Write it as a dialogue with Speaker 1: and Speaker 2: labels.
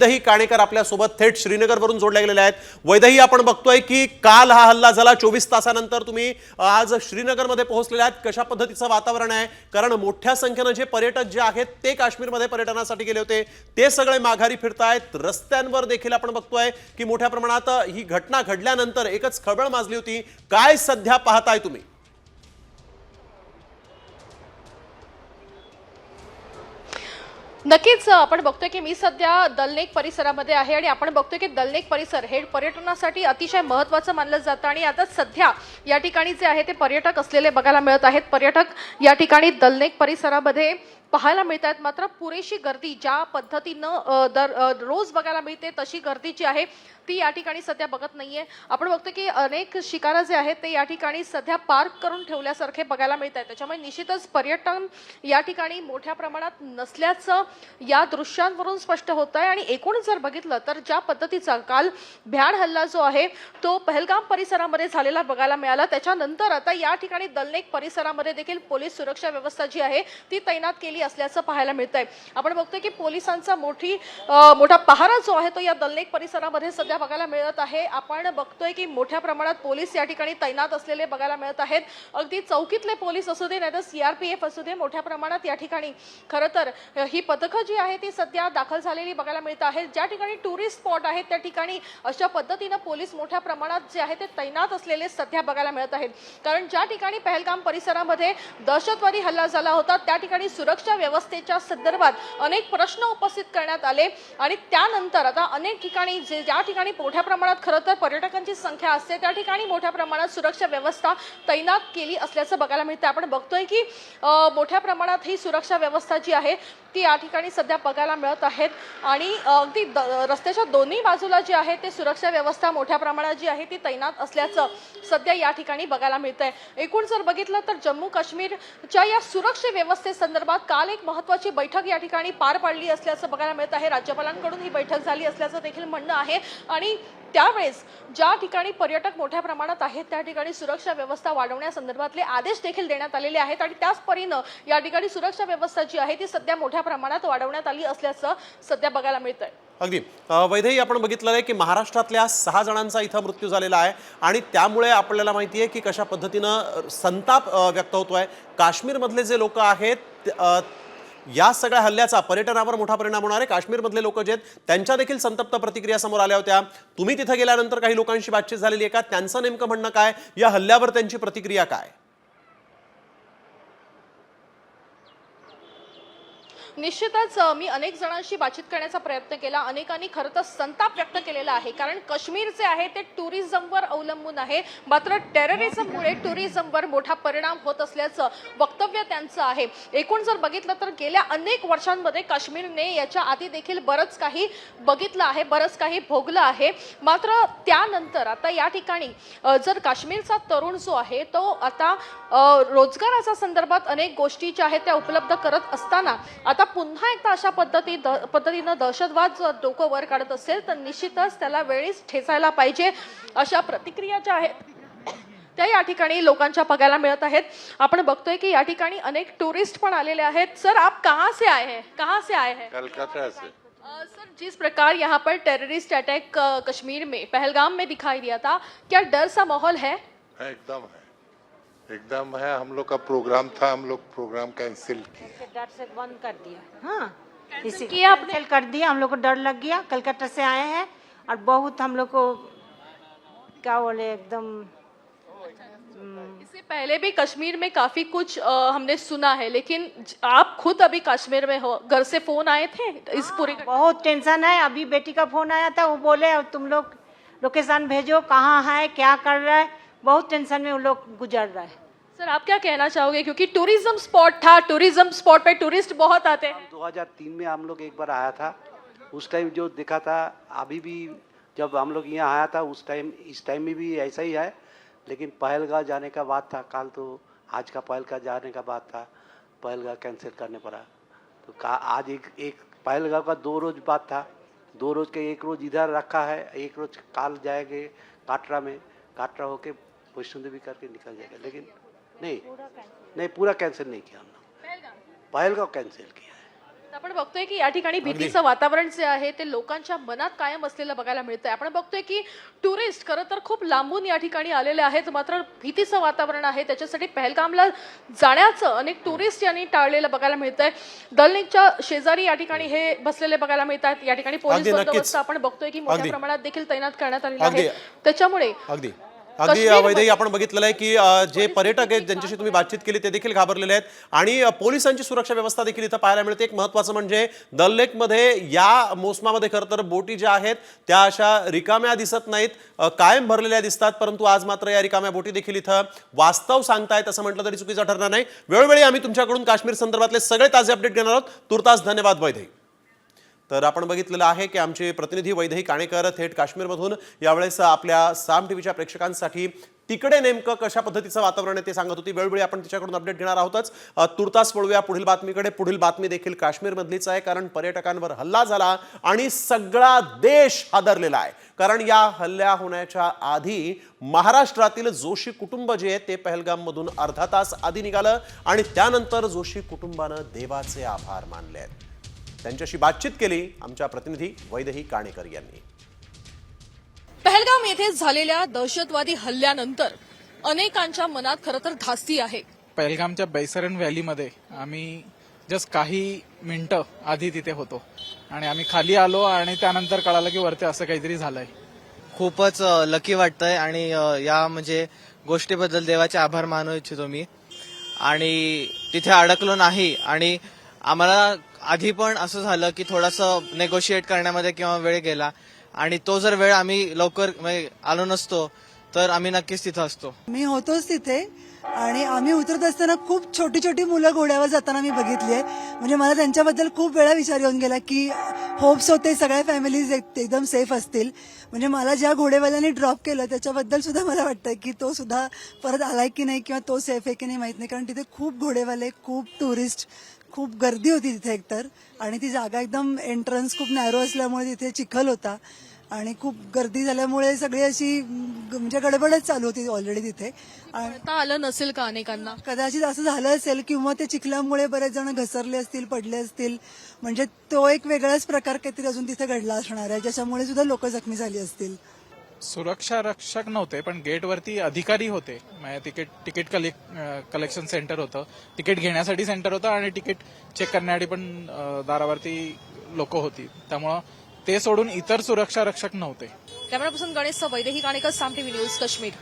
Speaker 1: वैदही काणेकर आपल्यासोबत थेट श्रीनगरवरून जोडले गेलेले आहेत. वैदही आपण बघतोय की काल हा हल्ला झाला. चोवीस तासानंतर तुम्ही आज श्रीनगरमध्ये पोहोचलेले आहेत. कशा पद्धतीचं वातावरण आहे? कारण मोठ्या संख्येनं जे पर्यटक जे आहेत ते काश्मीरमध्ये पर्यटनासाठी गेले होते. ते सगळे माघारी फिरतायत. रस्त्यांवर देखील आपण बघतोय की मोठ्या प्रमाणात ही घटना घडल्यानंतर एकच खळबळ माजली होती. काय सध्या पाहताय तुम्ही?
Speaker 2: नक्कीच आपण बघतोय की मी सध्या दलनेक परिसरामध्ये आहे आणि आपण बघतोय की दलनेक परिसर हे पर्यटनासाठी अतिशय महत्त्वाचं मानलं जातं आणि आता सध्या या ठिकाणी जे आहे ते पर्यटक असलेले बघायला मिळत आहेत. पर्यटक या ठिकाणी दलनेक परिसरामध्ये पाहायला मिळत आहेत मात्र पुरेशी गर्दी ज्या पद्धतीनं दर रोज बघायला मिळते तशी गर्दी जी आहे ती या ठिकाणी सध्या बघत नाहीये. आपण बघतो की अनेक शिकारा जे आहेत ते या ठिकाणी सध्या पार्क करून ठेवल्यासारखे बघायला मिळत आहेत त्याच्यामुळे निश्चितच पर्यटन या ठिकाणी मोठ्या प्रमाणात नसल्याचं या दृश्यांवरून स्पष्ट होत आहे आणि एकूण जर बघितलं तर ज्या पद्धतीचा काल भ्याड हल्ला जो आहे तो पहलगाम परिसरामध्ये झालेला बघायला मिळाला. त्याच्यानंतर आता या ठिकाणी दलनेक परिसरामध्ये देखील पोलीस सुरक्षा व्यवस्था जी आहे ती तैनात केली असल्याचं पाहायला मिळत आहे आपण बघतोय की पोलिसांचा मोठी मोठा पहारा जो आहे तो या दलनेक परिसरामध्ये सध्या बघायला मिळत आहे. आपण बघतोय की मोठ्या प्रमाणात पोलीस या ठिकाणी तैनात असलेले बघायला मिळत आहेत. अगदी चौकीतले पोलीस असू दे नाही तर सीआरपीएफ असू दे मोठ्या प्रमाणात या ठिकाणी. खरं तर ही पथकं जी आहे ती सध्या दाखल झालेली बघायला मिळत आहेत. ज्या ठिकाणी टुरिस्ट स्पॉट आहेत त्या ठिकाणी अशा पद्धतीनं पोलीस मोठ्या प्रमाणात जे आहे ते तैनात असलेले सध्या बघायला मिळत आहेत. कारण ज्या ठिकाणी पहलगाम परिसरामध्ये दहशतवादी हल्ला झाला होता त्या ठिकाणी सुरक्षा व्यवस्थेच्या संदर्भात अनेक प्रश्न उपस्थित करण्यात आले. आणि त्यानंतर आता अनेक ठिकाणी जे ज्या ठिकाणी मोठ्या प्रमाणात खरं तर पर्यटकांची संख्या असते त्या ठिकाणी मोठ्या प्रमाणात सुरक्षा व्यवस्था तैनात केली असल्याचं बघायला मिळतं. आपण बघतोय की मोठ्या प्रमाणात ही सुरक्षा व्यवस्था जी आहे ती या ठिकाणी सध्या बघायला मिळत आहेत. आणि अगदी द- रस्त्याच्या दोन्ही बाजूला जी आहे ते सुरक्षा व्यवस्था मोठ्या प्रमाणात जी आहे ती तैनात असल्याचं सध्या या ठिकाणी बघायला मिळत आहे एकूण जर बघितलं तर जम्मू काश्मीरच्या या सुरक्षा व्यवस्थेसंदर्भात काल एक महत्वाची बैठक या ठिकाणी पार पाडली असल्याचं बघायला मिळत आहे. राज्यपालांकडून ही बैठक झाली असल्याचं देखील म्हणणं आहे. आणि त्यावेळेस ज्या ठिकाणी पर्यटक मोठ्या प्रमाणात आहेत त्या ठिकाणी सुरक्षा व्यवस्था वाढवण्यासंदर्भातले आदेश देखील देण्यात आलेले आहेत आणि त्याच परीनं या ठिकाणी सुरक्षा व्यवस्था जी आहे ती सध्या मोठ्या प्रमाणात वाढवण्यात आली असल्याचं सध्या बघायला मिळत आहे
Speaker 1: अगदी वैधही आपण बघितलं आहे की महाराष्ट्रातल्या सहा जणांचा इथं मृत्यू झालेला आहे आणि त्यामुळे आपल्याला माहिती आहे की कशा पद्धतीनं संताप व्यक्त होतो आहे काश्मीरमधले जे लोक आहेत या सगळ्या हल्ल्याचा पर्यटनावर मोठा परिणाम होणार आहे. काश्मीरमधले लोक जे आहेत त्यांच्या देखील संतप्त प्रतिक्रिया समोर आल्या होत्या. तुम्ही तिथं गेल्यानंतर काही लोकांशी बातचीत झालेली आहे का? त्यांचं नेमकं म्हणणं काय? या हल्ल्यावर त्यांची प्रतिक्रिया काय?
Speaker 2: निश्चितच मी अनेक जणांशी बातचीत करण्याचा प्रयत्न केला. अनेकांनी खरं तर संताप व्यक्त केलेला आहे. कारण काश्मीर जे आहे ते टुरिझमवर अवलंबून आहे. मात्र टेररिझममुळे टुरिझमवर मोठा परिणाम होत असल्याचं वक्तव्य त्यांचं आहे. एकूण जर बघितलं तर गेल्या अनेक वर्षांमध्ये काश्मीरने याच्या आधी देखील बरंच काही बघितलं आहे बरंच काही भोगलं आहे. मात्र त्यानंतर आता या ठिकाणी जर काश्मीरचा तरुण जो आहे तो आता रोजगाराच्या संदर्भात अनेक गोष्टी ज्या आहेत त्या उपलब्ध करत असताना आता पुन्हा एकदा अशा पद्धती द पद्धतीनं दहशतवाद जर डोकं वर काढत असेल तर निश्चितच त्याला वेळीच ठेचायला पाहिजे अशा प्रतिक्रिया ज्या आहेत त्या या ठिकाणी लोकांच्या बघायला मिळत आहेत. आपण बघतोय की या ठिकाणी अनेक टुरिस्ट पण आलेले आहेत. सर आप कहाँ से आए हैं? कहाँ से आए हैं?
Speaker 3: कलकत्ता से.
Speaker 2: सर जिस प्रकार यहाँ पर टेररिस्ट अटैक कश्मीर में पहलगाम में दिखाई दिया था क्या डर सा माहौल है,
Speaker 3: एकदम है। एकदम है हम लोग का प्रोग्राम था हम लोग प्रोग्राम कैंसिल किए
Speaker 4: के डर से बंद कर दिया? हाँ। इसी
Speaker 2: किया आपने?
Speaker 4: कर दिया हम लोग को डर लग गया कलकत्ता से आए हैं और बहुत हम लोग को क्या बोले एकदम
Speaker 2: इससे पहले भी कश्मीर में काफ़ी कुछ अ, हमने सुना है लेकिन आप खुद अभी कश्मीर में हो घर से फ़ोन आए थे इस पूरी घटना-
Speaker 4: बहुत टेंशन है अभी बेटी का फ़ोन आया था वो बोले अब तुम लोग लोकेशन भेजो कहाँ है क्या कर रहा है? बहुत टेंशन में वो लोग गुजर रहा है।
Speaker 2: सर, आप क्या कहना चाहोगे? क्योंकि टूरिज़्म स्पॉट था टूरिज़्म स्पॉट पे टूरिस्ट बहुत आते हैं।
Speaker 5: 2003 में हम लोग एक बार आया था। उस टाइम जो देखा था, अभी भी जब हम लोग यहाँ आया था, उस टाइम इस टाइम में भी ऐसा ही है। लेकिन पहलगाँव जाने का बात था, कल तो आज का पहलगाँव जाने का बात था पहलगा कैंसिल करने पड़ा। तो का, आज एक एक पहलगाँव का दो रोज बात था। दो रोज के एक रोज इधर रखा है, एक रोज काल जाएँगे काटरा में। काटरा होके वैष्णो देवी करके निकल जाएगा। लेकिन नहीं नहीं पूरा कैंसिल नहीं किया पहलगाँव कैंसिल किया है।
Speaker 2: आपण बघतोय की या ठिकाणी भीतीचं वातावरण जे आहे ते लोकांच्या मनात कायम असलेलं बघायला मिळतंय. आपण बघतोय की टुरिस्ट खरं तर खूप लांबून या ठिकाणी आलेले आहेत. मात्र भीतीचं वातावरण आहे. त्याच्यासाठी पहलगामला जाण्याचं अनेक टुरिस्ट यांनी टाळलेलं बघायला मिळतंय. दलनेकच्या शेजारी या ठिकाणी हे बसलेले बघायला मिळतात या ठिकाणी पोलीस. बंदोबस्त आपण बघतोय की मोठ्या. प्रमाणात देखील तैनात करण्यात आलेला. आहे. त्याच्यामुळे
Speaker 1: अगदी
Speaker 2: काश्मीर-
Speaker 1: वैदेही आपण बघितलेलं आहे की जे पर्यटक आहेत ज्यांच्याशी तुम्ही बातचीत केली ते देखील घाबरलेले आहेत. आणि पोलिसांची सुरक्षा व्यवस्था देखील इथं पाहायला मिळते. एक महत्वाचं म्हणजे दल लेकमध्ये या मोसमामध्ये खरं तर बोटी ज्या आहेत त्या अशा रिकाम्या दिसत नाहीत. कायम भरलेल्या दिसतात परंतु आज मात्र या रिकाम्या बोटी देखील इथं वास्तव सांगतायत असं म्हटलं तरी चुकीचं ठरणार नाही. वेळोवेळी आम्ही तुमच्याकडून काश्मीर संदर्भातले सगळे ताजे अपडेट घेणार आहोत. तुर्तास धन्यवाद वैदेही तर आपण बघितलेलं आहे की आमचे प्रतिनिधी वैदही काणेकर थेट काश्मीरमधून यावेळेस आपल्या साम टीव्हीच्या प्रेक्षकांसाठी तिकडे नेमकं कशा पद्धतीचं वातावरण आहे ते सांगत होती. वेळोवेळी आपण तिच्याकडून अपडेट घेणार आहोतच. तुर्तास वळूया पुढील बातमीकडे. पुढील बातमी देखील काश्मीरमधलीच आहे कारण पर्यटकांवर हल्ला झाला आणि सगळा देश हादरलेला आहे. कारण या हल्ल्या होण्याच्या आधी महाराष्ट्रातील जोशी कुटुंब जे आहे ते पहलगाममधून अर्धा तास आधी निघालं आणि त्यानंतर जोशी कुटुंबानं देवाचे आभार मानले आहेत. त्यांच्याशी बातचीत केली आमच्या प्रतिनिधी वैदेही काणेकर यांनी.
Speaker 2: पहलगाम येथे झालेल्या दहशतवादी हल्ल्यानंतर अनेकांच्या मनात खरं तर धास्ती आहे.
Speaker 6: पहलगामच्या बैसरन व्हॅलीमध्ये आम्ही जस्ट काही मिनिटं आधी तिथे होतो. आणि आम्ही खाली आलो आणि त्यानंतर कळालं की वरती असं काहीतरी झालंय.
Speaker 7: खूपच लकी वाटतंय आणि या म्हणजे गोष्टीबद्दल देवाचे आभार मानू इच्छितो मी. आणि तिथे अडकलो नाही आणि आम्हाला आधी पण असं झालं की थोडंसं नेगोशिएट करण्यामध्ये किंवा वेळ गेला. आणि तो जर वेळ आम्ही लवकर म्हणजे आलो नसतो तर आम्ही नक्कीच तिथं असतो.
Speaker 8: मी होतोच तिथे. आणि आम्ही उतरत असताना खूप छोटी छोटी मुलं घोड्यावर जाताना मी बघितली आहे. म्हणजे मला त्यांच्याबद्दल खूप वेळा विचार येऊन गेला की होप्स होते सगळ्या फॅमिलीज एकदम सेफ असतील. म्हणजे मला ज्या घोडेवाल्याने ड्रॉप केलं त्याच्याबद्दल सुद्धा मला वाटतं की तो सुद्धा परत आलाय की नाही किंवा तो सेफ आहे की नाही माहीत नाही. कारण तिथे खूप घोडेवाले खूप टुरिस्ट खूप गर्दी होती तिथे एकतर. आणि ती जागा एकदम एंट्रन्स खूप नॅरो असल्यामुळे तिथे चिखल होता. आणि खूप गर्दी झाल्यामुळे सगळी अशी ग- म्हणजे गडबडच चालू होती ऑलरेडी तिथे. आणि
Speaker 2: आता आलं नसेल का अनेकांना?
Speaker 8: कदाचित असं झालं असेल किंवा ते चिखल्यामुळे बरेच जण घसरले असतील पडले असतील. म्हणजे तो एक वेगळाच प्रकार काहीतरी अजून तिथे घडला असणार आहे ज्याच्यामुळे सुद्धा लोक जखमी झाली असतील.
Speaker 6: सुरक्षा रक्षक नव्हते पण गेटवरती अधिकारी होते. म्हणजे ticket ticket collect collection centre होतं. तिकीट घेण्यासाठी सेंटर होतं आणि तिकीट चेक करण्यासाठी पण दारावरती लोक होती. त्यामुळं ते सोडून इतर सुरक्षा रक्षक नव्हते.
Speaker 2: कॅमेरापासून गणेश सवैद ही गाणेकर साम टीव्ही न्यूज काश्मीर.